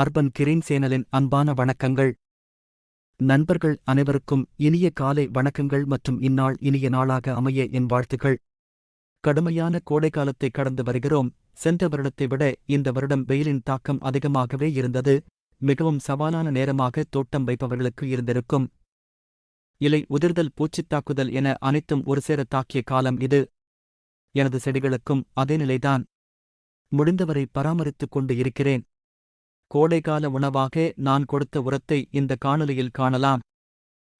Urban green சேனலின் அன்பான வணக்கங்கள். நண்பர்கள் அனைவருக்கும் இனிய காலை வணக்கங்கள் மற்றும் இந்நாள் இனிய நாளாக அமைய என் வாழ்த்துக்கள். கடுமையான கோடைக்காலத்தை கடந்து வருகிறோம். சென்ற வருடத்தை விட இந்த வருடம் வெயிலின் தாக்கம் அதிகமாகவே இருந்தது. மிகவும் சவாலான நேரமாக தோட்டம் வைப்பவர்களுக்கு இருந்திருக்கும். இலை உதிர்தல் பூச்சித் தாக்குதல் என அனைத்தும் ஒருசேர தாக்கிய காலம் இது. எனது செடிகளுக்கும் அதே நிலைதான். முடிந்தவரை பராமரித்துக் கொண்டு இருக்கிறேன். கோடைகால உணவாக நான் கொடுத்த உரத்தை இந்த காணொலியில் காணலாம்.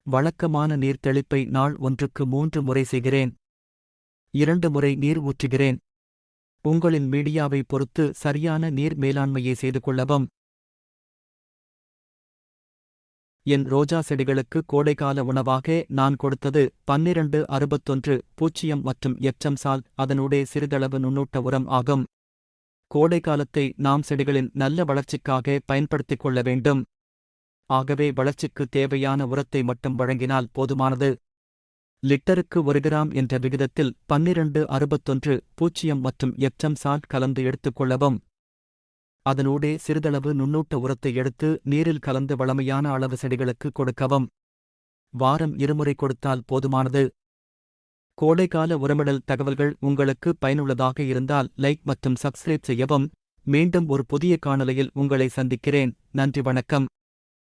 வழக்கமான நீர்த்தெளிப்பை நாள் ஒன்றுக்கு மூன்று முறை செய்கிறேன். இரண்டு முறை நீர் ஊற்றுகிறேன். உங்களின் மீடியாவை பொறுத்து சரியான நீர் மேலாண்மையை செய்து கொள்ளவும். என் ரோஜா செடிகளுக்கு கோடைகால உணவாக நான் கொடுத்தது பன்னிரண்டு அறுபத்தொன்று பூச்சியம் மற்றும் எச்சம் சால். அதனுடைய சிறிதளவு நுண்ணூட்ட உரம் ஆகும். கோடைக்காலத்தை நாம் செடிகளின் நல்ல வளர்ச்சிக்காக பயன்படுத்திக் கொள்ள வேண்டும். ஆகவே வளர்ச்சிக்கு தேவையான உரத்தை மட்டும் வழங்கினால் போதுமானது. லிட்டருக்கு ஒரு கிராம் என்ற விகிதத்தில் பன்னிரண்டு அறுபத்தொன்று பூச்சியம் மற்றும் எச்சம் சால் கலந்து எடுத்துக்கொள்ளவும் அதனூடே சிறிதளவு நுண்ணூட்ட உரத்தை எடுத்து நீரில் கலந்து வளமையான அளவு செடிகளுக்கு கொடுக்கவும். வாரம் இருமுறை கொடுத்தால் போதுமானது. கோடைகால உரமிடல் தகவல்கள் உங்களுக்கு பயனுள்ளதாக இருந்தால் லைக் மற்றும் சப்ஸ்கிரைப் செய்யவும். மீண்டும் ஒரு புதிய காணொலியில் உங்களை சந்திக்கிறேன். நன்றி வணக்கம்.